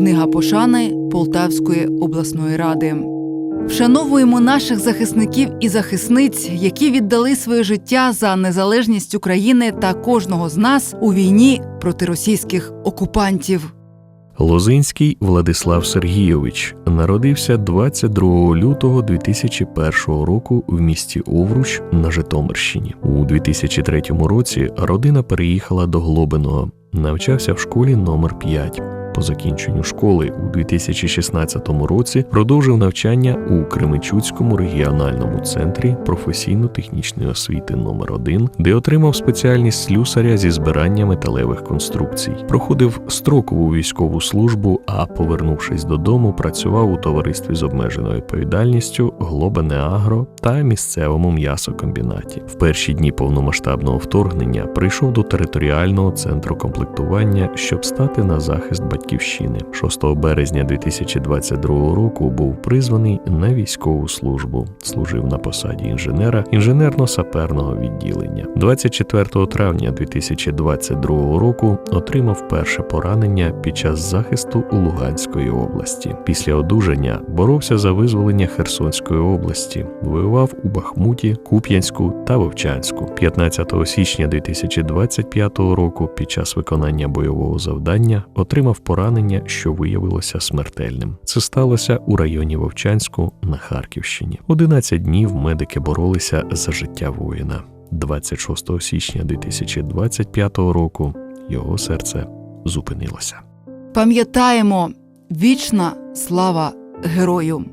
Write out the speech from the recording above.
Книга пошани Полтавської обласної ради. Вшановуємо наших захисників і захисниць, які віддали своє життя за незалежність України та кожного з нас у війні проти російських окупантів. Лозинський Владислав Сергійович народився 22 лютого 2001 року в місті Овруч на Житомирщині. У 2003 році родина переїхала до Глобиного, навчався в школі номер 5 по закінченню школи у 2016 році продовжив навчання у Кременчуцькому регіональному центрі професійно-технічної освіти номер 1 де отримав спеціальність слюсаря зі збирання металевих конструкцій. Проходив строкову військову службу, а повернувшись додому, працював у товаристві з обмеженою відповідальністю Глобене Агро та місцевому м'ясокомбінаті. В перші дні повномасштабного вторгнення прийшов до територіального центру комплектування, щоб стати на захист батьківщини. 6 березня 2022 року був призваний на військову службу. Служив на посаді інженера інженерно-саперного відділення. 24 травня 2022 року отримав перше поранення під час захисту у Луганської області. Після одужання боровся за визволення Херсонської області, воював у Бахмуті, Куп'янську та Вовчанську. 15 січня 2025 року під час виконання бойового завдання отримав поранення, що виявилося смертельним. Це сталося у районі Вовчанську на Харківщині. 11 днів медики боролися за життя воїна. 26 січня 2025 року його серце зупинилося. Пам'ятаємо вічна слава герою.